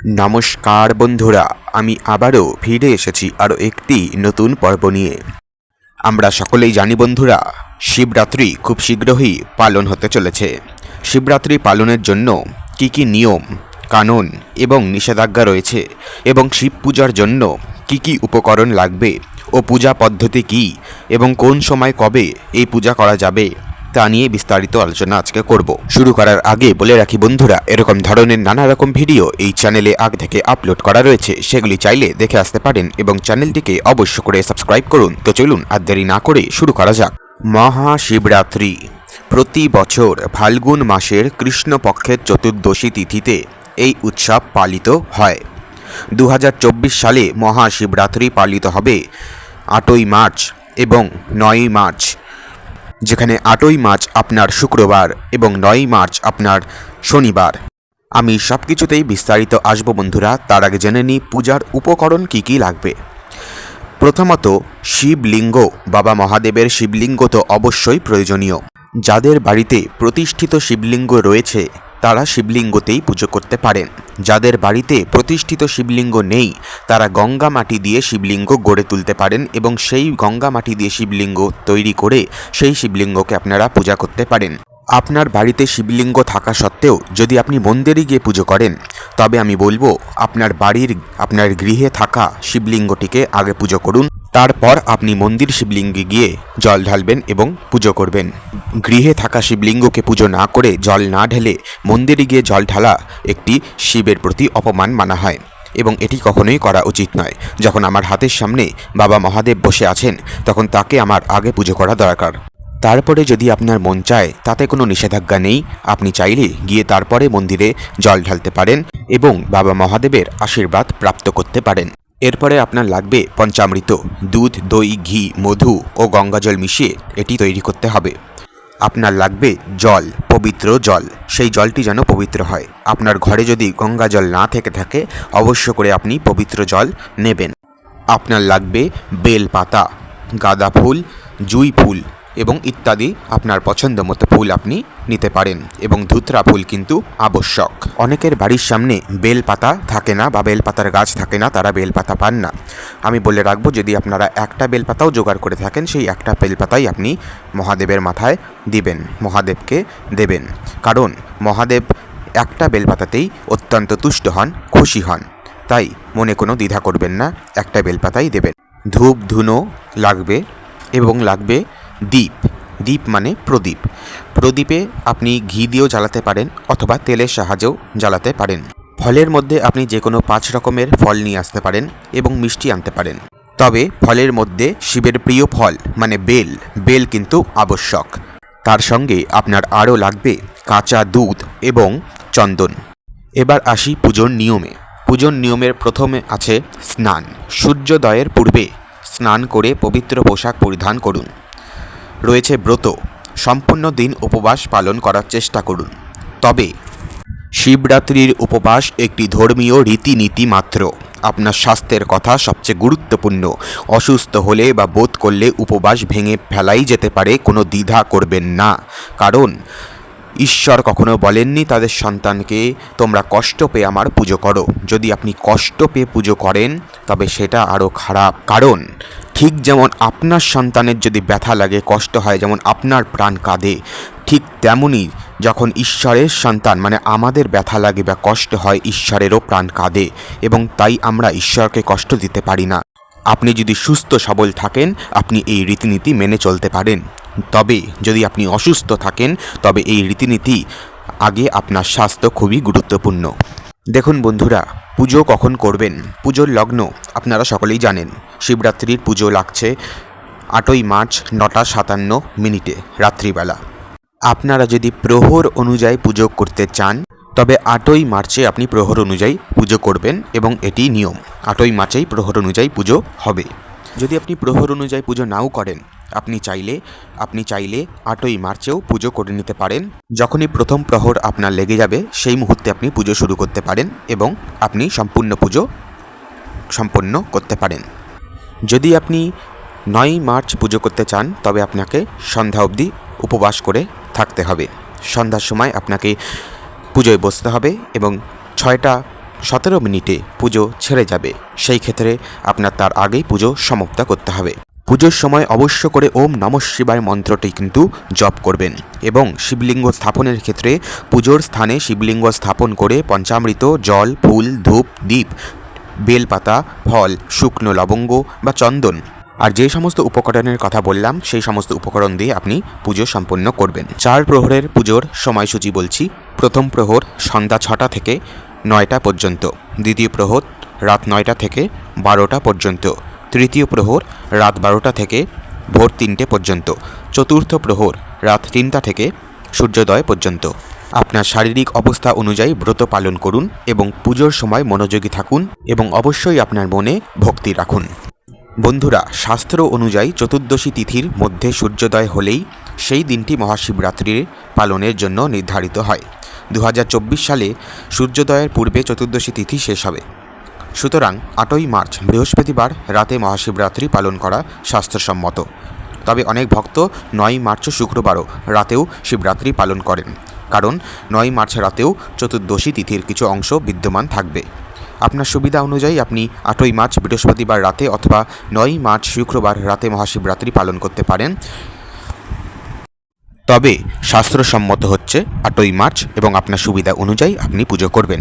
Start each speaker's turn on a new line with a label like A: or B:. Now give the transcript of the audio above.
A: নমস্কার বন্ধুরা, আমি আবারও ফিরে এসেছি আরও একটি নতুন পর্ব নিয়ে। আমরা সকলেই জানি বন্ধুরা, শিবরাত্রি খুব শীঘ্রই পালন হতে চলেছে। শিবরাত্রি পালনের জন্য কি কি নিয়ম, কানুন এবং নিষেধাজ্ঞা রয়েছে এবং শিব পূজার জন্য কি কি উপকরণ লাগবে ও পূজা পদ্ধতি কী এবং কোন সময় কবে এই পূজা করা যাবে তা নিয়ে বিস্তারিত আলোচনা আজকে করব। শুরু করার আগে বলে রাখি বন্ধুরা, এরকম ধরনের নানা রকম ভিডিও এই চ্যানেলে আগ থেকে আপলোড করা রয়েছে। সেগুলি চাইলে দেখে আসতে পারেন এবং চ্যানেলটিকে অবশ্য করে সাবস্ক্রাইব করুন। তো চলুন, আর দেরি না করে শুরু করা যাক। মহাশিবরাত্রি। প্রতি বছর ফাল্গুন মাসের কৃষ্ণপক্ষের চতুর্দশী তিথিতে এই উৎসব পালিত হয়। দু হাজার চব্বিশ সালে মহাশিবরাত্রি পালিত হবে আটই মার্চ এবং নয়ই মার্চ। যেখানে আটই মার্চ আপনার শুক্রবার এবং নয়ই মার্চ আপনার শনিবার। আমি সব কিছুতেই বিস্তারিত আসব বন্ধুরা, তার আগে জেনে নিই পূজার উপকরণ কি কি লাগবে। প্রথমত, শিবলিঙ্গ, বাবা মহাদেবের শিবলিঙ্গ তো অবশ্যই প্রয়োজনীয়। যাদের বাড়িতে প্রতিষ্ঠিত শিবলিঙ্গ রয়েছে তারা শিবলিঙ্গতেই পুজো করতে পারেন। যাদের বাড়িতে প্রতিষ্ঠিত শিবলিঙ্গ নেই, তারা গঙ্গা মাটি দিয়ে শিবলিঙ্গ গড়ে তুলতে পারেন এবং সেই গঙ্গা মাটি দিয়ে শিবলিঙ্গ তৈরি করে সেই শিবলিঙ্গকে আপনারা পূজা করতে পারেন। আপনার বাড়িতে শিবলিঙ্গ থাকা সত্ত্বেও যদি আপনি মন্দিরে গিয়ে পুজো করেন, তবে আমি বলব, আপনার বাড়ির, আপনার গৃহে থাকা শিবলিঙ্গটিকে আগে পুজো করুন। তারপর আপনি মন্দির শিবলিঙ্গে গিয়ে জল ঢালবেন এবং পুজো করবেন। গৃহে থাকা শিবলিঙ্গকে পুজো না করে জল না ঢেলে মন্দিরে গিয়ে জল ঢালা একটি শিবের প্রতি অপমান মানা হয়। এবং এটি কখনোই করা উচিত নয়। যখন আমার হাতের সামনে বাবা মহাদেব বসে আছেন, তখন তাকে আমার আগে পুজো করা দরকার। তারপরে যদি আপনার মন চায়, তাতে কোনো নিষেধাজ্ঞা নেই। আপনি চাইলে গিয়ে তারপরে মন্দিরে জল ঢালতে পারেন এবং বাবা মহাদেবের আশীর্বাদ প্রাপ্ত করতে পারেন। এরপরে আপনার লাগবে পঞ্চামৃত। দুধ, দই, ঘি, মধু ও গঙ্গাজল মিশিয়ে এটি তৈরি করতে হবে। আপনার লাগবে জল, পবিত্র জল। সেই জলটি যেন পবিত্র হয়। আপনার ঘরে যদি গঙ্গা জল না থেকে থাকে, অবশ্য করে আপনি পবিত্র জল নেবেন। আপনার লাগবে বেল পাতা গাঁদা ফুল, জুই ফুল এবং ইত্যাদি আপনার পছন্দ মতো ফুল আপনি নিতে পারেন এবং ধুতরা ফুল কিন্তু আবশ্যক। অনেকের বাড়ির সামনে বেল পাতা থাকে না বা বেল পাতার গাছ থাকে না, তারা বেল পাতা পান না। আমি বলে রাখব, যদি আপনারা একটা বেল পাতাও জোগাড় করে থাকেন, সেই একটা বেল পাতাই আপনি মহাদেবের মাথায় দিবেন, মহাদেবকে দেবেন। কারণ মহাদেব একটা বেলপাতাতেই অত্যন্ত তুষ্ট হন, খুশি হন। তাই মনে কোনো দ্বিধা করবেন না, একটা বেলপাতাই দেবেন। ধূপ, ধুনো লাগবে এবং লাগবে দ্বীপ। দ্বীপ মানে প্রদীপ। প্রদীপে আপনি ঘি দিয়েও জ্বালাতে পারেন অথবা তেলের সাহায্যেও জ্বালাতে পারেন। ফলের মধ্যে আপনি যে কোনো পাঁচ রকমের ফল নিয়ে আসতে পারেন এবং মিষ্টি আনতে পারেন। তবে ফলের মধ্যে শিবের প্রিয় ফল মানে বেল। বেল কিন্তু আবশ্যক। তার সঙ্গে আপনার আরও লাগবে কাঁচা দুধ এবং চন্দন। এবার আসি পুজোর নিয়মে। পুজোর নিয়মের প্রথমে আছে স্নান। সূর্যোদয়ের পূর্বে স্নান করে পবিত্র পোশাক পরিধান করুন। রয়েছে ব্রত। সম্পূর্ণ দিন উপবাস পালন করার চেষ্টা করুন। তবে, শিবরাত্রির উপবাস একটি ধর্মীয় রীতিনীতি মাত্র। আপনার স্বাস্থ্যের কথা সবচেয়ে গুরুত্বপূর্ণ। অসুস্থ হলে বা বোধ করলে উপবাস ভেঙে ফেলাই যেতে পারে, কোনো দ্বিধা করবেন না। কারণ ঈশ্বর কখনো বলেননি তাদের সন্তানকে, তোমরা কষ্ট পেয়ে আমার পুজো করো। যদি আপনি কষ্ট পেয়ে পুজো করেন, তবে সেটা আরও খারাপ। কারণ, ঠিক যেমন আপনার সন্তানের যদি ব্যথা লাগে, কষ্ট হয়, যেমন আপনার প্রাণ কাঁদে, ঠিক তেমনই যখন ঈশ্বরের সন্তান মানে আমাদের ব্যথা লাগে বা কষ্ট হয়, ঈশ্বরেরও প্রাণ কাঁদে এবং তাই আমরা ঈশ্বরকে কষ্ট দিতে পারি না। আপনি যদি সুস্থ সবল থাকেন, আপনি এই রীতিনীতি মেনে চলতে পারেন। তবে যদি আপনি অসুস্থ থাকেন, তবে এই রীতিনীতি আগে আপনার স্বাস্থ্য খুবই গুরুত্বপূর্ণ। দেখুন বন্ধুরা, পুজো কখন করবেন? পুজোর লগ্ন, আপনারা সকলেই জানেন, শিবরাত্রির পুজো লাগছে আটই মার্চ নটা সাতান্ন মিনিটে, রাত্রিবেলা। আপনারা যদি প্রহর অনুযায়ী পুজো করতে চান, তবে আটই মার্চে আপনি প্রহর অনুযায়ী পুজো করবেন এবং এটি নিয়ম, আটই মার্চেই প্রহর অনুযায়ী পুজো হবে। যদি আপনি প্রহর অনুযায়ী পুজো নাও করেন আপনি চাইলে আপনি চাইলে আটই মার্চেও পুজো করে নিতে পারেন। যখনই প্রথম প্রহর আপনার লেগে যাবে, সেই মুহূর্তে আপনি পুজো শুরু করতে পারেন এবং আপনি সম্পূর্ণ পুজো সম্পন্ন করতে পারেন। যদি আপনি নয় মার্চ পুজো করতে চান, তবে আপনাকে সন্ধ্যা অবধি উপবাস করে থাকতে হবে। সন্ধ্যার সময় আপনাকে পুজোয় বসতে হবে এবং ছয়টা সতেরো মিনিটে পুজো ছেড়ে যাবে। সেই ক্ষেত্রে আপনার তার আগেই পুজো সমাপ্ত করতে হবে। পুজোর সময় অবশ্য করে ওম নম শিবায় মন্ত্রটি কিন্তু জপ করবেন এবং শিবলিঙ্গ স্থাপনের ক্ষেত্রে পুজোর স্থানে শিবলিঙ্গ স্থাপন করে পঞ্চামৃত, জল, ফুল, ধূপ দ্বীপ বেলপাতা, ফল, শুকনো লবঙ্গ বা চন্দন। আর যে সমস্ত উপকরণের কথা বললাম, সেই সমস্ত উপকরণ দিয়ে আপনি পুজো সম্পন্ন করবেন। চার প্রহরের পুজোর সময়সূচি বলছি। প্রথম প্রহর সন্ধ্যা ছটা থেকে নয়টা পর্যন্ত। দ্বিতীয় প্রহর রাত নয়টা থেকে বারোটা পর্যন্ত। তৃতীয় প্রহর রাত বারোটা থেকে ভোর তিনটে পর্যন্ত। চতুর্থ প্রহর রাত তিনটা থেকে সূর্যোদয় পর্যন্ত। আপনার শারীরিক অবস্থা অনুযায়ী ব্রত পালন করুন এবং পুজোর সময় মনোযোগী থাকুন এবং অবশ্যই আপনার মনে ভক্তি রাখুন। বন্ধুরা, শাস্ত্র অনুযায়ী চতুর্দশী তিথির মধ্যে সূর্যোদয় হলেই সেই দিনটি মহাশিবরাত্রির পালনের জন্য নির্ধারিত হয়। দু হাজার চব্বিশ সালে সূর্যোদয়ের পূর্বে চতুর্দশী তিথি শেষ হবে। সুতরাং আটই মার্চ, বৃহস্পতিবার রাতে মহাশিবরাত্রি পালন করা স্বাস্থ্যসম্মত। তবে অনেক ভক্ত নয় মার্চ শুক্রবারও রাতেও শিবরাত্রি পালন করেন, কারণ নয় মার্চ রাতেও চতুর্দশী তিথির কিছু অংশ বিদ্যমান থাকবে। আপনার সুবিধা অনুযায়ী আপনি আটই মার্চ, বৃহস্পতিবার রাতে অথবা নয় মার্চ শুক্রবার রাতে মহাশিবরাত্রি পালন করতে পারেন। তবে শাস্ত্রসম্মত হচ্ছে আটই মার্চ এবং আপনার সুবিধা অনুযায়ী আপনি পুজো করবেন।